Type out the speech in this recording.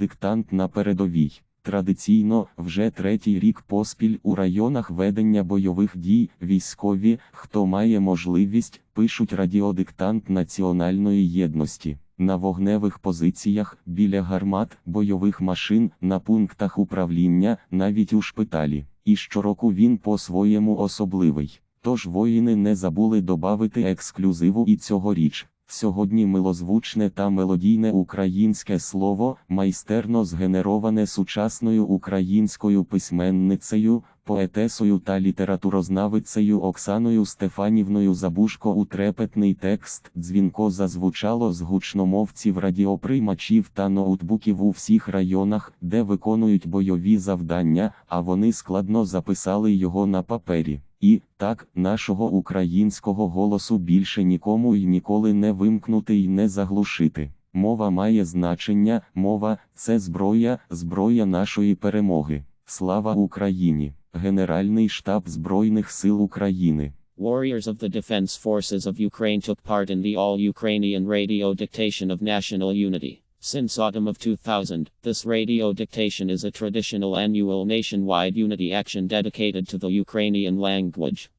диктант на передовій. Традиційно, вже третій рік поспіль у районах ведення бойових дій військові, хто має можливість, пишуть радіодиктант національної єдності. На вогневих позиціях, біля гармат, бойових машин, на пунктах управління, навіть у шпиталі. І щороку він по-своєму особливий. Тож воїни не забули добавити ексклюзиву і цьогоріч. Сьогодні милозвучне та мелодійне українське слово, майстерно згенероване сучасною українською письменницею, поетесою та літературознавицею Оксаною Стефанівною Забушко у трепетний текст дзвінко зазвучало з гучномовців радіоприймачів та ноутбуків у всіх районах, де виконують бойові завдання, а вони складно записали його на папері. І так, нашого українського голосу більше нікому і ніколи не вимкнути і не заглушити. Мова має значення, мова це зброя, зброя нашої перемоги. Слава Україні! Генеральний штаб Збройних сил України. Warriors of the Defense Forces of Ukraine took part in the all Ukrainian radio dictation of national unity. Since autumn of 2000, this radio dictation is a traditional annual nationwide unity action dedicated to the Ukrainian language.